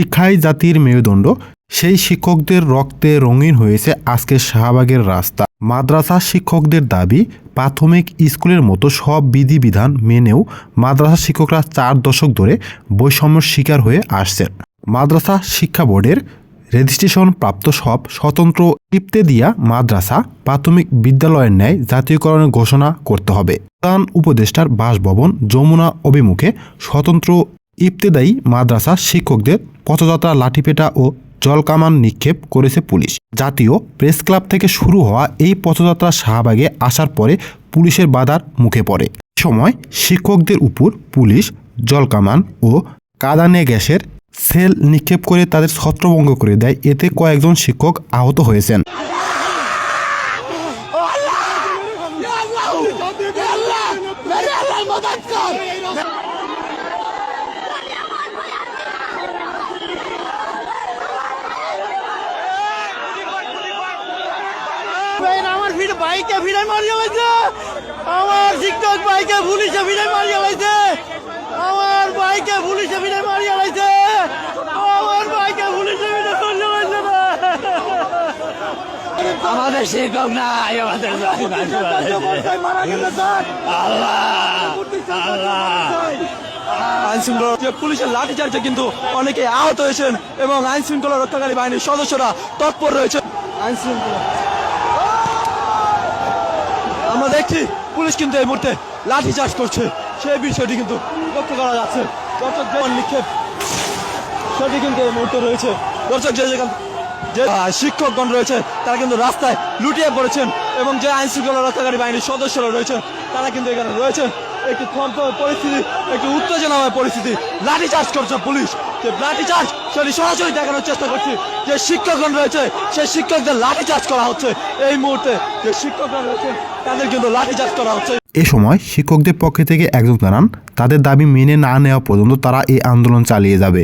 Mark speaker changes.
Speaker 1: শিক্ষাই জাতির মেরুদণ্ড, সেই শিক্ষকদের রক্তে রঙিন হয়েছে আজকের শাহবাগের রাস্তা। মাদ্রাসা শিক্ষকদের দাবি, প্রাথমিক স্কুলের মতো সব বিধিবিধান মেনেও মাদ্রাসা শিক্ষকরা চার দশক ধরে বৈষম্যের শিকার হয়ে আসছেন। মাদ্রাসা শিক্ষা বোর্ডের রেজিস্ট্রেশন প্রাপ্ত সব স্বতন্ত্র ইফতেদিয়া মাদ্রাসা প্রাথমিক বিদ্যালয়ের ন্যায় জাতীয়করণের ঘোষণা করতে হবে। প্রধান উপদেষ্টার বাসভবন যমুনা অভিমুখে স্বতন্ত্র ইফতেদায়ী মাদ্রাসা শিক্ষকদের পথযাত্রা লাঠিপেটা ও জলকামান নিক্ষেপ করেছে পুলিশ জাতীয় প্রেস ক্লাব থেকে শুরু হওয়া এই পথযাত্রা শাহবাগে আসার পরে পুলিশের বাধার মুখে পড়ে সময় শিক্ষকদের উপর পুলিশ জলকামান ও কাদানে গ্যাসের সেল নিক্ষেপ করে তাদের ছত্রভঙ্গ করে দেয় এতে কয়েকজন শিক্ষক আহত হয়েছেন
Speaker 2: ভাই বাইকে বাইকে আমার
Speaker 3: আমাদের শিক্ষক নাই আমাদের
Speaker 4: আইন শৃঙ্খলা পুলিশের কিন্তু অনেকে আহত হয়েছেন এবং আইন শৃঙ্খলা রক্ষাকারী বাহিনীর সদস্যরা তৎপর রয়েছেন। আইন শৃঙ্খলা দেখছি পুলিশ কিন্তু এই মুহূর্তে লাঠি চার্জ করছে। সেই বিষয়টি কিন্তু লক্ষ্য করা যাচ্ছে। দর্শক নিক্ষেপ। সেটি কিন্তু এই মুহূর্তে রয়েছে। দর্শক, যে যেখান যে শিক্ষকগণ রয়েছে, তারা কিন্তু রাস্তায় লুটিয়ে পড়েছেন। এবং যে আইন শৃঙ্খলা রক্ষাকারী বাহিনীর সদস্যরা রয়েছেন তারা কিন্তু এখানে রয়েছেন একটি পরিস্থিতি, একটি উত্তেজনাময় পরিস্থিতি। লাঠি চার্জ করছে পুলিশ। যে লাঠি চার্জ, সেটি সরাসরি দেখানোর চেষ্টা করছি। যে শিক্ষকগণ রয়েছে, সেই শিক্ষকদের লাঠি চার্জ করা হচ্ছে। এই মুহূর্তে যে শিক্ষকরা রয়েছে, তাদের কিন্তু লাঠি চার্জ করা হচ্ছে।
Speaker 1: এ সময় শিক্ষকদের পক্ষ থেকে একজন জানান, তাদের দাবি মেনে না নেওয়া পর্যন্ত তারা এই আন্দোলন চালিয়ে যাবে।